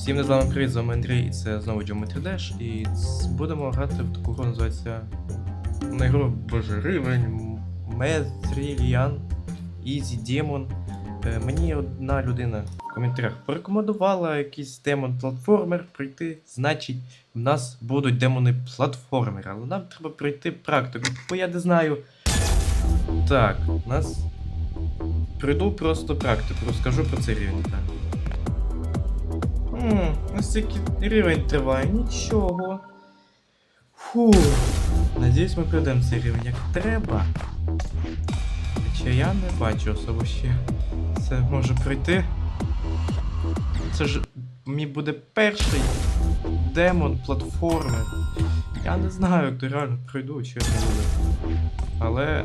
Всім не з вами привіт, з вами Андрій, і це знову Geometry Dash, і будемо грати в таку гру, називається на ігру боже рівень Метріліан Easy Demon. Мені одна людина в коментарях порекомендувала якийсь демон платформер пройти. Значить, в нас будуть демони платформери, але нам треба пройти практику, бо я не знаю. Так, у нас. Пройду просто практику, розкажу про цей рівень. Ммм, настільки рівень триває, нічого. Фу. Надіюсь, ми пройдемо цей рівень як треба. Хоча я не бачу особо ще. Це може пройти. Це ж мій буде перший демон платформи. Я не знаю, як то реально пройду, чи не буде. Але.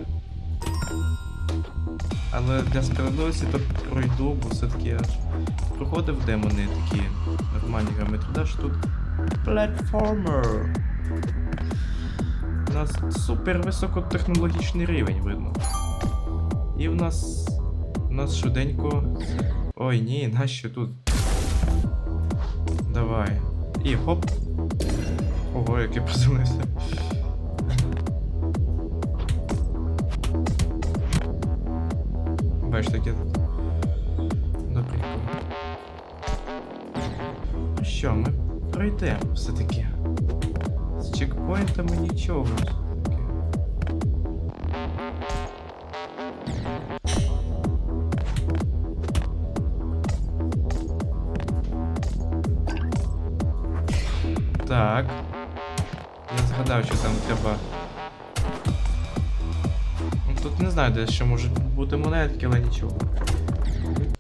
Але для справедливості то пройду, бо все-таки я проходив демони такі нормальні геометри. Да, що тут платформер. У нас супер високотехнологічний рівень видно. І в нас. У нас швиденько. Ой, ні, нащо тут? Давай. І хоп. Ого, як я приземлився. Тут. Добренько. Ну що, ми пройдемо все-таки. З чекпоінтами все-таки. Так. Я згадав, що там треба. Тут не знаю, де ще можуть бути монетки, але нічого.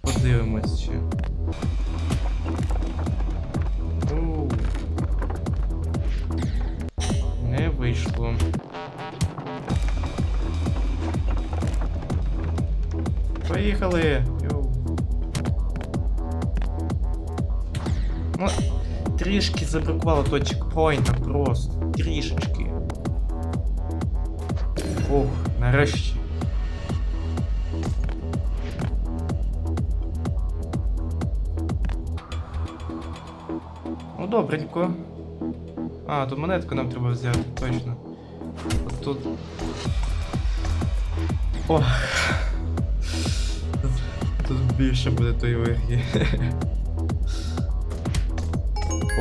Подивимось ще. Не вийшло. Поїхали! Ну, трішки забракувало того чекпоінта просто. Трішечки. Ох, нарешті. добренько. А, тут монетку нам треба взяти, точно. От тут. О. Тут, тут більше буде тої вирги.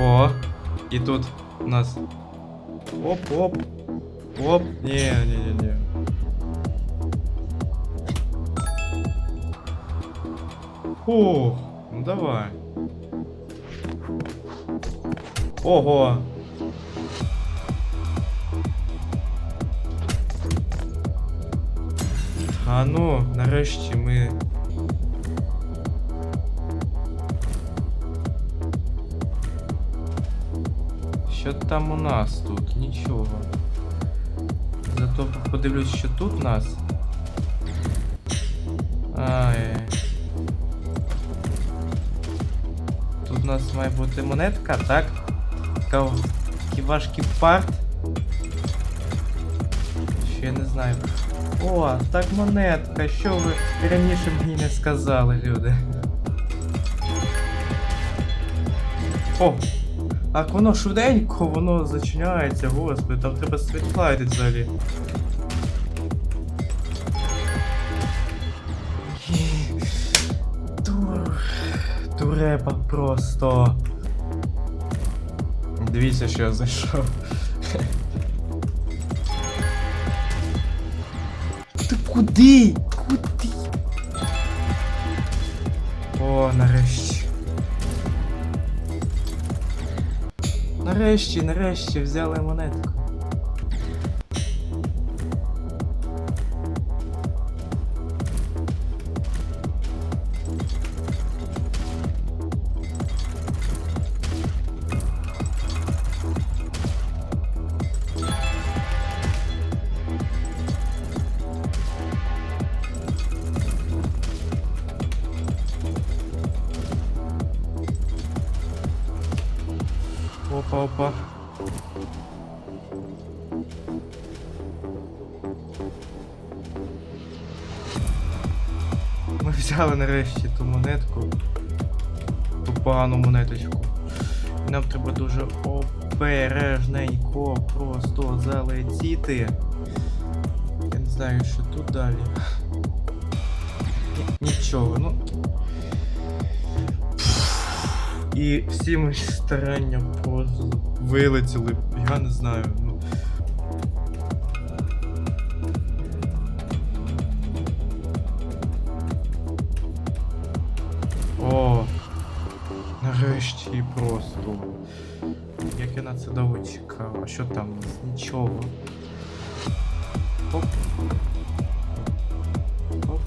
О, і тут у нас. Оп-оп. Оп. Ні, ні, ні, ні. Фух, ну давай. Ого. А ну, нарешті ми. Що там у нас тут? Нічого. Зато подивлюсь, що тут у нас. Ай. Тут у нас має бути монетка, так? Така такий важкий парт. Ще не знаю. О, так монетка, що ви раніше мені не сказали, люди. О! Так воно швиденько, воно зачиняється, господи, там треба світлайтить взагалі. Дур... Дурепа просто. Дивіться, що я зайшов. Ти куди? Куди? О, нарешті. Нарешті, нарешті взяли монетку. Опа, опа. Ми взяли нарешті ту монетку. Ту погану монеточку. Нам треба дуже обережненько просто залетіти. Я не знаю, що тут далі. Нічого, ну. І всі мої старання просто вилетіли. Я не знаю. Ну. О, нарешті просто. Як я на це довго чекав. А що там? Нічого. Оп. Оп.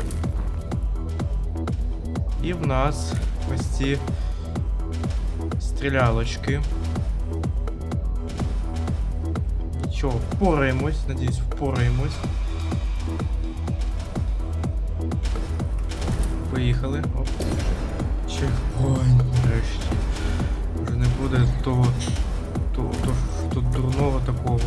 І в нас ось ці стрілялочки. Нічого, впораємось, надіюсь, впораємось. Поїхали. Оп. Чекпоінт нарешті. Вже не буде того, того, того, того дурного такого.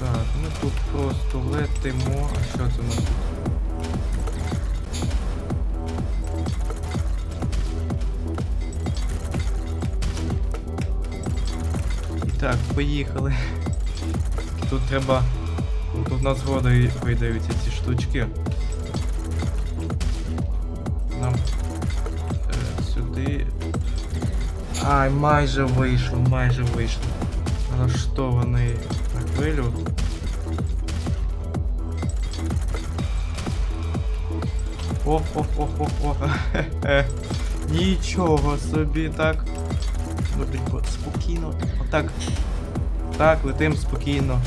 Так, ми тут просто летимо. А що це у нас тут? Поїхали. Тут треба. Тут нас згода видаються ці штучки. Нам е, сюди. Ай, майже вийшло, майже вийшло. Налаштований на хвилю. О, о, о, о, о. Нічого собі так. Добренько, спокійно. Отак. Так, летим спокійно.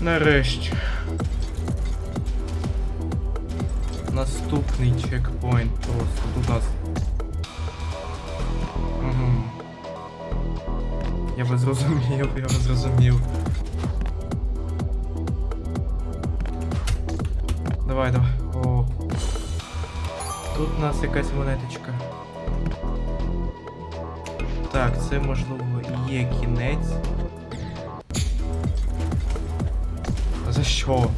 Нарешті. Наступний чекпоінт просто. Тут у нас. Угу. Я би зрозумів, я би зрозумів. Давай, давай. О. Тут у нас якась монеточка. Так, це можливо є кінець. За що?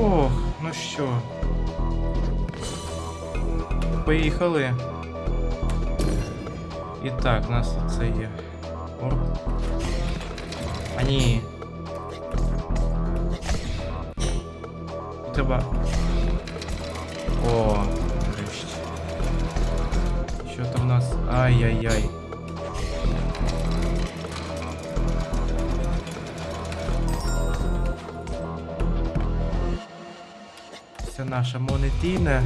Ох, ну що. Поїхали. І так, у нас це є. А ні. Треба. О, нарешті. Що там у нас? Ай-яй-яй. Наша монетійна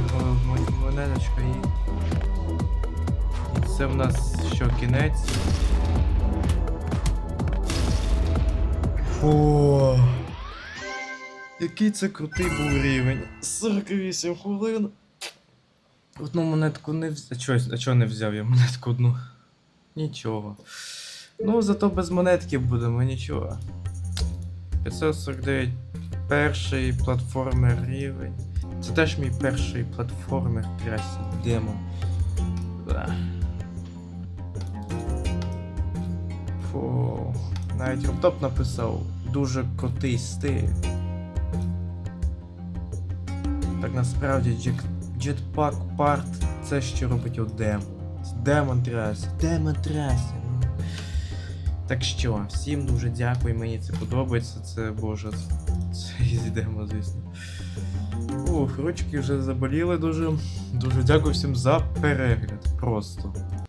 монеточка і. І це в нас що, кінець? Фу. Який це крутий був рівень. 48 хвилин. Одну монетку не взяв. А чого, а чого не взяв я монетку одну? Нічого. Ну, зато без монетки будемо, нічого. 549 перший платформер рівень. Це теж мій перший платформер трясі демо. Фу. Навіть Роптоп написав дуже крутий стиль. Так насправді. Jetpack Part це що робить у демо. Демон трясі. Демон трясі. Ну. Так що, всім дуже дякую, мені це подобається. Це боже. Це ізі звісно. Ух, ручки вже заболіли дуже. Дуже дякую всім за перегляд. Просто.